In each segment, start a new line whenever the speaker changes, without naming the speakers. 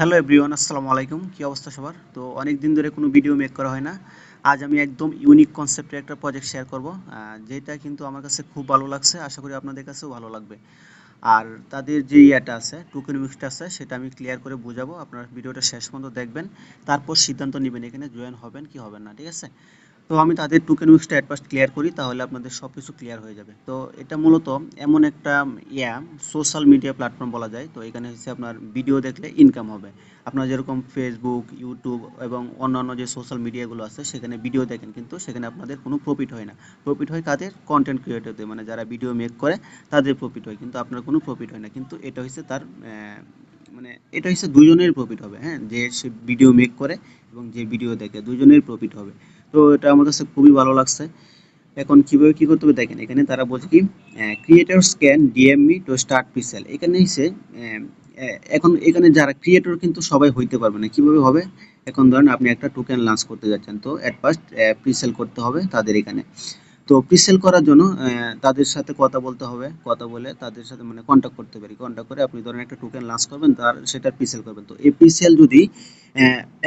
Hello everyone, আসসালামু আলাইকুম। কি অবস্থা সবার? তো অনেক দিন ধরে কোনো ভিডিও মেক করা হয় না। আজ আমি একদম ইউনিক কনসেপ্টের একটা প্রজেক্ট শেয়ার করব যেটা কিন্তু আমার কাছে খুব ভালো লাগছে। আশা করি আপনাদের কাছেও ভালো লাগবে। আর তাদের যে ইয়েটা আছে টোকেন উইক্সটা আছে, সেটা আমি ক্লিয়ার করে বোঝাবো। আপনারা ভিডিওটা শেষ পর্যন্ত দেখবেন, তারপর সিদ্ধান্ত নেবেন এখানে জয়েন হবেন কি হবেন না, ঠিক আছে? তো আমি তাদের টোকেন উইক্সটা ফার্স্ট ক্লিয়ার করি, তাহলে আপনাদের সব কিছু ক্লিয়ার হয়ে যাবে। তো এটা মূলত এমন একটা, ইয়া সোশ্যাল মিডিয়া প্ল্যাটফর্ম বলা যায়। তো এখানে হচ্ছে আপনার ভিডিও দেখলে ইনকাম হবে। আপনার যেরকম ফেসবুক ইউটিউব এবং অন্যান্য যে সোশ্যাল মিডিয়াগুলো আছে, সেখানে ভিডিও দেখেন, কিন্তু সেখানে আপনাদের কোনো প্রফিট হয় না। প্রফিট হয় কাদের? কন্টেন্ট ক্রিয়েটরদের মানে যারা ভিডিও মেক করে, তাদের প্রফিট হয়, কিন্তু আপনার কোনো প্রফিট হয় না। কিন্তু এটা হচ্ছে তার মানে এটা হচ্ছে দুজনের প্রফিট হবে হ্যাঁ? যে সে ভিডিও মেক করে এবং যে ভিডিও দেখে, দুজনের প্রফিট হবে। তো এটা আমার কাছে খুবই ভালো লাগছে। এখন কীভাবে কি করতে হবে দেখেন, এখানে তারা বলছে কি creators can DM to start pixel এখানে এসে এখন এখানে যারা ক্রিয়েটর কিন্তু সবাই হইতে পারবে না। কীভাবে হবে? এখন ধরেন আপনি একটা টোকেন লঞ্চ করতে যাচ্ছেন, তো অ্যাট ফার্স্ট প্রিসেল করতে হবে তাদের এখানে। তো প্রিসেল করার জন্য তাদের সাথে কথা বলতে হবে, কথা বলে তাদের সাথে মানে কন্ট্যাক্ট করতে পারি। কন্ট্যাক্ট করে আপনি ধরেন একটা টোকেন লঞ্চ করবেন, তার সেটা প্রিসেল করবেন। তো এই প্রিসেল যদি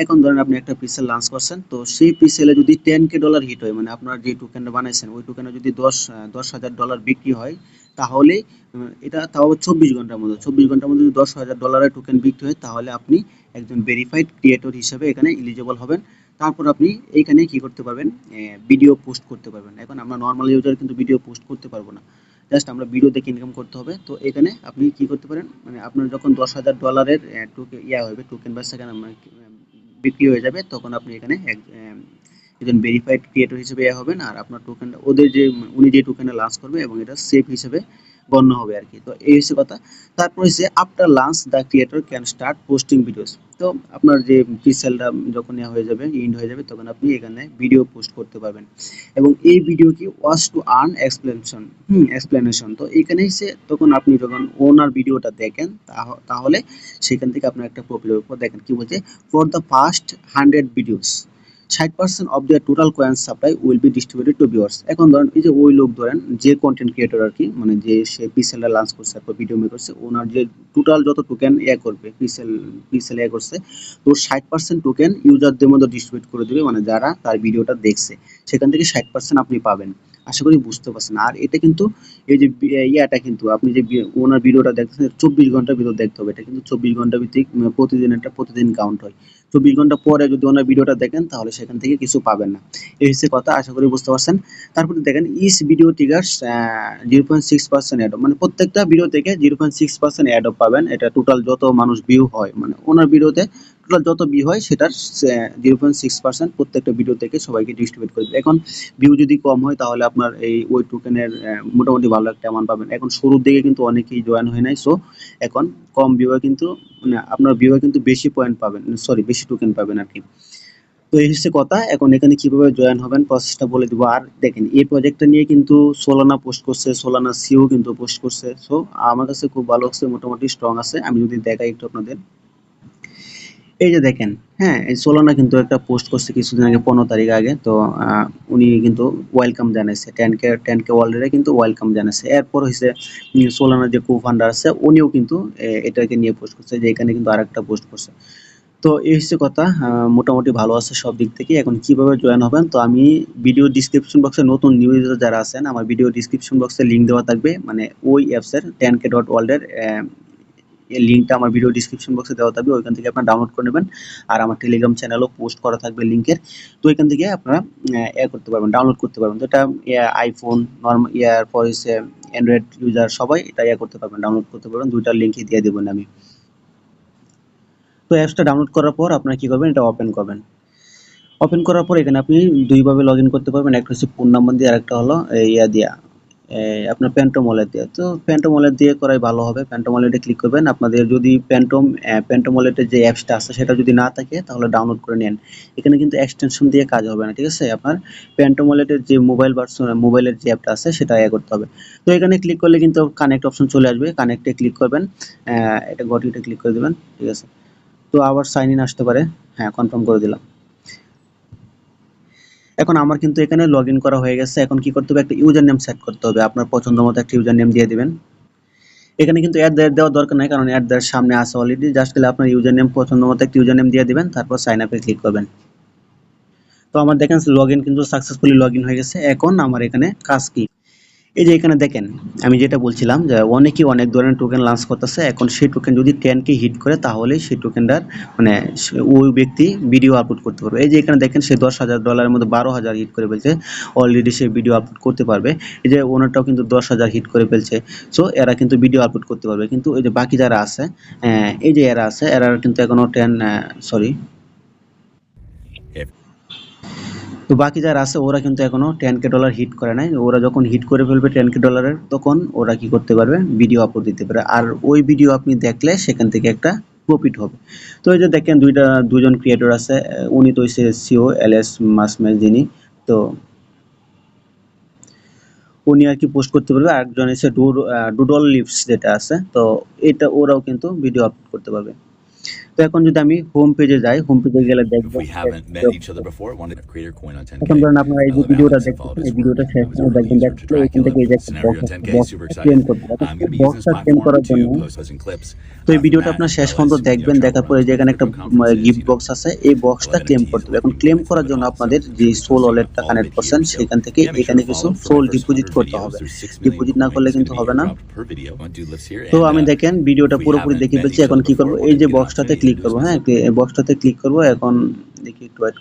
এখন ধরেন আপনি একটা প্রিসেল লঞ্চ করছেন, তো সেই প্রিসেলে যদি টেন কে ডলার হিট হয় মানে আপনার যে টোকেনটা বানাইছেন, ওই টোকেনে যদি দশ দশ হাজার ডলার বিক্রি হয়, তাহলে এটা তাও চব্বিশ ঘণ্টার মধ্যে। চব্বিশ ঘণ্টার মধ্যে যদি দশ হাজার ডলারের টোকেন বিক্রি হয়, তাহলে আপনি একজন ভেরিফাইড ক্রিয়েটর হিসেবে এখানে এলিজিবল হবেন। তারপর আপনি এইখানে কি করতে পারবেন? ভিডিও পোস্ট করতে পারবেন। এখন আমরা নর্মাল ইউজার কিন্তু ভিডিও পোস্ট করতে পারব না। জাস্ট আমরা ভিডিও দেখে ইনকাম করতে হবে। তো এখানে আপনি কি করতে পারেন? মানে আপনার যখন দশ হাজার ডলারের ইয়া হবে টোকেন বা সেখানে বিক্রি হয়ে যাবে, তখন আপনি এখানে একজন ভেরিফাইড ক্রিয়েটর হিসেবে ইয়া হবেন আর আপনার টোকেন ওদের যে, উনি যে টোকেনটা লঞ্চ করবে এবং এটা সেফ হিসেবে গণ্য হবে আর কি তো এই হচ্ছে কথা। তারপর হচ্ছে after lunch the creator can start posting videos তো আপনার যে পিসেলটা যখন ইয়া হয়ে যাবে ইন্ড হয়ে যাবে, তখন আপনি এখানে ভিডিও পোস্ট করতে পারবেন। এবং এই ভিডিও কি watch to earn explanation hmm explanation তো এখানে এসে তখন আপনি যখন ওনার ভিডিওটা দেখেন, তাহ- তাহলে সেখান থেকে আপনার একটা উপর দেখেন। কি বলছে? For the first hundred videos ষাট percent of the total coin supply will be distributed to viewers এখন ধরেন এই যে ওই লোক ধরেন, যে কন্টেন্ট ক্রিয়েটর আর কি মানে যে সে পিসেলটা লঞ্চ করছে তারপর ভিডিও মেক করছে, ওনার যে টোটাল যত টোকেন ইয়ে করবে পিসেল পিসেল ইয়ে করছে, তো ষাট পার্সেন্ট টোকেন ইউজারদের মধ্যে ডিস্ট্রিবিউট করে দেবে মানে যারা তার ভিডিওটা দেখছে। সেখান থেকে ষাট পার্সেন্ট আপনি পাবেন। আশা করি বুঝতে পারছেন। আর এটা কিন্তু এই যে ইয়াটা কিন্তু আপনি যে ওনার ভিডিওটা দেখতেছেন, চব্বিশ ঘণ্টার ভিতর দেখতে হবে। এটা কিন্তু চব্বিশ ঘণ্টা ভিত্তিক প্রতিদিন একটা প্রতিদিন কাউন্ট হয়। চব্বিশ ঘণ্টা পরে যদি ওনার ভিডিওটা দেখেন, তাহলে সেখান থেকে কিছু পাবেন না। এই হচ্ছে কথা, আশা করি বুঝতে পারছেন। তারপরে দেখেন this video triggers zero point six percent ad মানে প্রত্যেকটা ভিডিও থেকে zero point six percent ad পাবেন। এটা টোটাল যত মানুষ ভিউ হয় মানে ওনার ভিডিওতে টোটাল যত ভিউ হয় সেটার জিরো পয়েন্ট সিক্স পার্সেন্ট প্রত্যেকটা ভিডিও থেকে সবাইকে ডিস্ট্রিবিউট করে দেবে। এখন ভিউ যদি কম হয় তাহলে আপনার এই ওই টোকেনের মোটামুটি ভালো একটা অ্যামাউন্ট পাবেন। এখন শুরুর দিকে কিন্তু অনেকেই জয়েন হয় নাই সো এখন কম ভিউয়ে কিন্তু মানে আপনার ভিউয়ে কিন্তু বেশি পয়েন্ট পাবেন সরি বেশি টোকেন পাবেন আর কি। তো এই হচ্ছে কথা, এখন এখানে কীভাবে জয়েন হবেন প্রসেসটা বলে দিব। আর দেখেন, এই প্রজেক্টটা নিয়ে কিন্তু সোলানা পোস্ট করছে সোলানা সিও কিন্তু পোস্ট করছে সো আমার কাছে খুব ভালো লাগছে, মোটামুটি স্ট্রং আছে। আমি যদি দেখাই একটু আপনাদের। এই যে দেখেন হ্যাঁ এই সোলানা কিন্তু একটা পোস্ট করছে কিছুদিন আগে, পনেরো তারিখ আগে, তো উনি কিন্তু ওয়েলকাম জানাইছে। টেন কে টেন কে ওয়ার্ল্ডে কিন্তু ওয়েলকাম জানাইছে। এরপর হয়েছে সোলানার যে কো ফান্ডার আছে, উনিও কিন্তু এটাকে নিয়ে পোস্ট করছে যে এখানে কিন্তু আরেকটা পোস্ট করছে। তো এই হচ্ছে কথা মোটামুটি ভালো আছে সব দিক থেকে। এখন কীভাবে জয়েন হবেন, তো আমি ভিডিও ডিসক্রিপশন বক্সে নতুন নিউ ইউজার যারা আছেন, আমার ভিডিও ডিসক্রিপশন বক্সে লিংক দেওয়া থাকবে। মানে ওই অ্যাপসের টেন কে ডট ওয়ার্ল্ডের লিঙ্কটা আমার ভিডিও ডিসক্রিপশন বক্সে দেওয়া থাকবে, ওইখান থেকে আপনারা ডাউনলোড করে নেবেন। আর আমার টেলিগ্রাম চ্যানেলও পোস্ট করা থাকবে লিঙ্কের তো এখান থেকে আপনারা এ করতে পারবেন ডাউনলোড করতে পারবেন। তো এটা আইফোন নর্মাল ইয়ার হচ্ছে অ্যান্ড্রয়েড ইউজার সবাই এটা ইয়ে করতে পারবেন ডাউনলোড করতে পারবেন। দুইটার লিঙ্কই দিয়ে দেবেন আমি। তো অ্যাপসটা ডাউনলোড করার পর আপনারা কী করবেন, এটা ওপেন করবেন। ওপেন করার পর এখানে আপনি দুইভাবে লগ করতে পারবেন। একটা হচ্ছে ফোন নাম্বার দিয়ে আরেকটা হলো ইয়া দিয়া। আপনার প্যান্টম ওয়ালেট দিয়ে। তো প্যান্টম ওয়ালেট দিয়ে করাই ভালো হবে। প্যান্টম ওয়ালেটে ক্লিক করবেন। আপনাদের যদি প্যান্টম প্যান্টম ওয়ালেটের যে অ্যাপসটা আছে, সেটা যদি না থাকে, তাহলে ডাউনলোড করে নেন। এখানে কিন্তু এক্সটেনশন দিয়ে কাজ হবে না, ঠিক আছে? আপনার প্যান্টম ওয়ালেটের যে মোবাইল ভার্সন মোবাইলের যে অ্যাপটা আছে, সেটা ইয়ে করতে হবে। তো এখানে ক্লিক করলে কিন্তু কানেক্ট অপশন চলে আসবে। কানেক্টে ক্লিক করবেন। এটা গটিতে ক্লিক করে দেবেন, ঠিক আছে? তো আবার সাইন ইন আসতে পারে। হ্যাঁ কনফার্ম করে দিলাম। এখন আমার কিন্তু এখানে লগ করা হয়ে গেছে। এখন কি করতে হবে? একটা ইউজার নেম সেট করতে হবে। আপনার পছন্দ মতো একটা ইউজার নেম দিয়ে দেবেন। এখানে কিন্তু অ্যাড দেওয়ার দরকার নাই, কারণ অ্যাড দেওয়ার সামনে আসে অলরেডি জাস্ট গেলে আপনার ইউজার নেম পছন্দ মতো একটা ইউজার নেম দিয়ে দেবেন, তারপর সাইন আপে ক্লিক করবেন। তো আমার দেখেন লগ কিন্তু সাকসেসফুলি লগ হয়ে গেছে। এখন আমার এখানে কাজ কি? এই যে এখানে দেখেন আমি যেটা বলছিলাম যে অনেকেই অনেক ধরনের টোকেন লঞ্চ করতেছে এখন সেই টোকেন যদি টেন কে হিট করে তাহলে সেই টোকেনটার মানে ওই ব্যক্তি ভিডিও আপলোড করতে পারবে। এই যে এখানে দেখেন সে দশ হাজার ডলারের মধ্যে বারো হাজার হিট করে ফেলছে অলরেডি সে ভিডিও আপলোড করতে পারবে। এই যে ওনারটাও কিন্তু দশ হাজার হিট করে ফেলছে সো এরা কিন্তু ভিডিও আপলোড করতে পারবে। কিন্তু এই যে বাকি যারা আছে আহ, এই যে এরা আছে এরা কিন্তু এখনও টেন সরি তো বাকি যারা আছে, ওরা কিন্তু এখনও টেন কে ডলার হিট করে নাই। ওরা যখন হিট করে ফেলবে টেন কে ডলারের তখন ওরা কি করতে পারবে? ভিডিও আপলোড দিতে পারে আর ওই ভিডিও আপনি দেখলে সেখান থেকে একটা প্রফিট হবে। তো এই যে দেখেন, দুইটা, দুজন ক্রিয়েটর আছে উনি তো হচ্ছে সিও এল এস মাসমেজ যিনি। তো উনি আর কি পোস্ট করতে পারবে। আরেকজন এসে ডুডল লিপস যেটা আছে, তো এটা ওরাও কিন্তু ভিডিও আপলোড করতে পারবে। তো এখন যদি আমি হোম পেজে যাই হোম পেজে গেলে দেখবেন ভিডিওটা আপনার শেষ পর্যন্ত দেখবেন দেখার পরে যেখানে একটা গিফট বক্স আছে এই বক্সটা ক্লেম করতে হবে। এখন ক্লেম করার জন্য আপনাদের যে সোল ওয়ালেটটা কানেক্ট করছেন সেখান থেকে এখানে কিছু সোল ডিপোজিট করতে হবে। ডিপোজিট না করলে কিন্তু হবে না। তো আমি দেখেন ভিডিওটা পুরোপুরি দেখে ফেলছি এখন কি করব এই যে বক্সটাতে ক্লিক করব হ্যাঁ বক্সটাতে ক্লিক করব, এখন দেখি একটু
was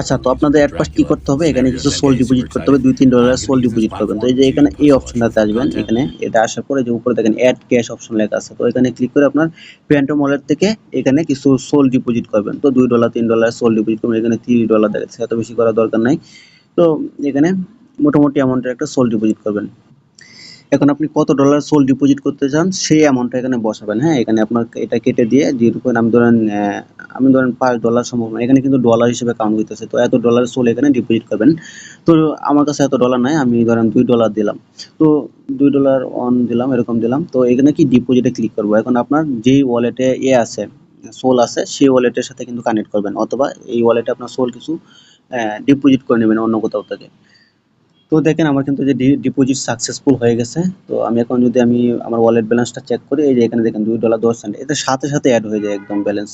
আচ্ছা তো আপনাদের ফার্স্ট কি করতে হবে? এখানে কিছু সোল ডিপোজিট করতে হবে দুই তিন
ডলার
সোল ডিপোজিট করবেন। তো এই যে এখানে এই অপশনটাতে আসবেন, এখানে এটা আসার পরে যে উপরে দেখেন অ্যাড ক্যাশ অপশন লেখা আছে, তো এখানে ক্লিক করে আপনার প্যান্টম মলের থেকে এখানে কিছু সোল ডিপোজিট করবেন। তো দুই ডলার তিন ডলার সোল ডিপোজিট করবেন, এখানে তিরিশ ডলার দেখাচ্ছে, এত বেশি করার দরকার নাই। তো এখানে মোটামুটি অ্যামাউন্টের একটা সোল ডিপোজিট করবেন। এখন আপনি কত ডলার সোল ডিপোজিট করতে চান, সেই অ্যামাউন্টটা এখানে বসাবেন। হ্যাঁ এখানে আপনার এটা কেটে দিয়ে যেরকম আমি ধরেন আমি ধরেন পাঁচ ডলার সম্ভব না, এখানে কিন্তু ডলার হিসেবে কাউন্ট হইতেছে। তো এত ডলার সোল এখানে ডিপোজিট করবেন। তো আমার কাছে এত ডলার নাই, আমি ধরেন দুই ডলার দিলাম। তো দুই ডলার অন দিলাম, এরকম দিলাম। তো এখানে কি ডিপোজিটে ক্লিক করব? এখন আপনার যেই ওয়ালেটে এ আছে সোল আছে, সেই ওয়ালেটের সাথে কিন্তু কানেক্ট করবেন। অথবা এই ওয়ালেটে আপনার সোল কিছু ডিপোজিট করে নেবেন অন্য কোথাও থেকে। তো দেখেন আমার কিন্তু যে ডিপোজিট সাকসেসফুল হয়ে গেছে, তো আমি এখন যদি আমি আমার ওয়ালেট ব্যালেন্সটা চেক করি, এই যে এখানে দেখেন দুই ডলার দশ সেন্ট এটা সাথে সাথে অ্যাড হয়ে যায় একদম ব্যালেন্স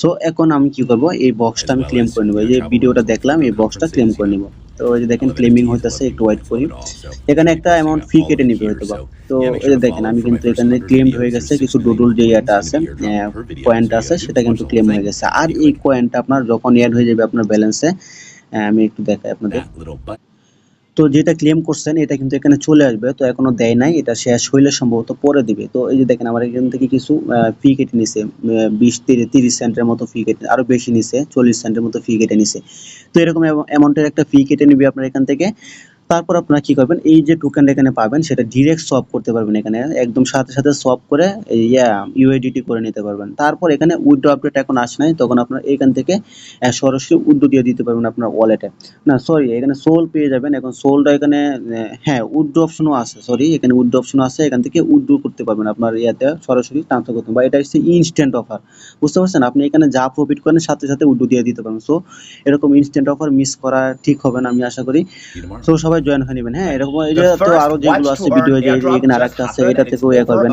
সো এখন আমি কি করব? এই বক্সটা আমি ক্লেম করে নেব। এই যে ভিডিওটা দেখলাম, এই বক্সটা ক্লেম করে নিব। তো এই যে দেখেন ক্লেমিং হইতেছে, একটু ওয়েট করি। এখানে একটা অ্যামাউন্ট ফি কেটে নিবে হয়তো বা। তো এই যে দেখেন, আমি কিন্তু এখানে ক্লেম হয়ে গেছে, কিছু ডুডুল যে এটা আছে পয়েন্ট আছে, সেটা কিন্তু ক্লেম হয়ে গেছে। আর এই কয়েনটা আপনার যখন অ্যাড হয়ে যাবে আপনার ব্যালেন্সে আমি একটু দেখাই আপনাদের. তো যেটা ক্লেম করছেন, এটা কিন্তু এখানে চলে আসবে, তো এখনও দেয় নাই, এটা শেষ হইলে সম্ভবত পরে দিবে। তো এই যে দেখেন, আমার এখান থেকে কিছু ফি কেটে নিছে বিশ, তিরিশ তিরিশ সেন্টের মতো ফি কেটে, আরও বেশি নিছে, চল্লিশ সেন্টের মতো ফি কেটে নিছে। তো এরকম অ্যামাউন্টের একটা ফি কেটে নিবে আপনার এখান থেকে। তারপর আপনারা কি করবেন? এই যে টোকেনটা এখানে পাবেন সেটা ডিরেক্ট সব করতে পারবেন এখানে। একদম সাথে সাথে সব করে ইয়া ইউআইডিটি করে নিতে পারবেন। তারপর এখানে উইথড্র আপডেট এখন আসে নাই তখন আপনার এখান থেকে সরাসরি উইথড্র দিয়ে দিতে পারবেন আপনার ওয়ালেটে না সরি এখানে সোল পেয়ে যাবেন। এখন সোলটা এখানে হ্যাঁ উইথড্র অপশনও আছে সরি এখানে উইথড্র অপশন আছে। এখান থেকে উইথড্র করতে পারবেন আপনার ইয়াতে সরাসরি ট্রান্সফার করতে পারবেন বা এটা হচ্ছে ইনস্ট্যান্ট অফার বুঝতে পারছেন? আপনি এখানে যা প্রফিট করেন সাথে সাথে উইথড্র দিয়ে দিতে পারবেন। সো এরকম ইনস্ট্যান্ট অফার মিস করা ঠিক হবে না আমি আশা করি।
Tomorrow.
তো সবাই জয়েন হয়ে নেবেন। হ্যাঁ এরকম এই যে তো আরও যেগুলো আছে ভিডিও যে এখানে আরেকটা আছে এটা থেকেও ইয়ে করবেন।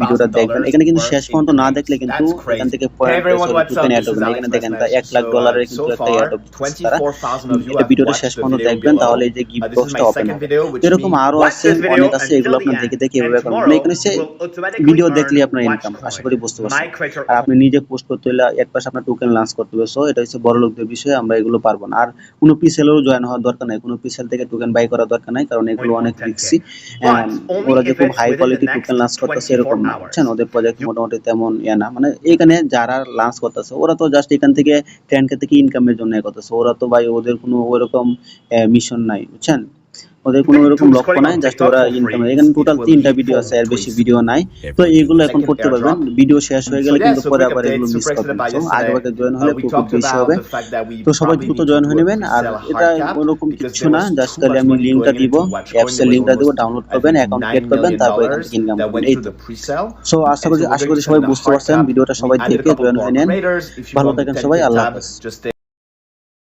ভিডিওটা দেখবেন। এখানে কিন্তু শেষ পর্যন্ত না দেখলে কিন্তু এখান থেকে পয়েন্ট অ্যাড হবে এখানে দেখেন তা এক লাখ ডলারের কিন্তু একটা অ্যাড হবে। তারা এটা ভিডিওটা শেষ পর্যন্ত দেখবেন তাহলে এই যে গিফট বক্সটা ওপেন হবে। এরকম আরও আছে অনেক আছে এগুলো আপনার দেখে দেখে এভাবে করবেন। মানে এখানে সে ভিডিও দেখলে আপনার ইনকাম আশা করি বুঝতে পারছেন। আর আপনি নিজে পোস্ট করতে হলে এক পাশে আপনার টোকেন লঞ্চ করতে হবে। সো এটা হচ্ছে বড় লোকদের বিষয় আমরা এগুলো পারব না আর কোনো পিসেলেও জয়েন হওয়ার দরকার নাই কোনো পিসেল থেকে টোকেন বাই করা দরকার নাই কারণ এগুলো অনেক রিক্সি ওরা যে খুব হাই কোয়ালিটি টোকেন লঞ্চ করতেছে এরকম না। বুঝছেন? ওদের প্রজেক্ট মোটামুটি তেমন ইয়ে না। মানে এখানে যারা লঞ্চ করতেছে ওরা তো জাস্ট এখান থেকে টেন কে থেকে ইনকামের জন্য করতেছে ওরা তো ভাই ওদের কোনো ওরকম মিশন নাই। বুঝছেন? ওদের কোনো ওরকম লক্ষ্য নাই জাস্ট ওরা ইনকাম এখানে টোটাল তিনটা ভিডিও আছে এর বেশি ভিডিও নাই। তো এগুলো এখন করতে পারবেন। ভিডিও শেষ হয়ে গেলে কিন্তু পরে আবার এগুলো মিস করবেন। আগে আগে জয়েন হলে প্রফিট বেশি হবে। তো সবাই দ্রুত জয়েন হয়ে নেবেন। আর এটা ওরকম কিছু না জাস্ট খালি আমি লিঙ্কটা দিব অ্যাপস এর লিঙ্কটা দিব ডাউনলোড করবেন অ্যাকাউন্ট ক্রিয়েট করবেন তারপর এখান থেকে ইনকাম করবেন এই তো সো আশা করি আশা করি সবাই বুঝতে পারছেন ভিডিওটা সবাই দেখে জয়েন হয়ে নেন। ভালো থাকেন সবাই আল্লাহ হাফেজ।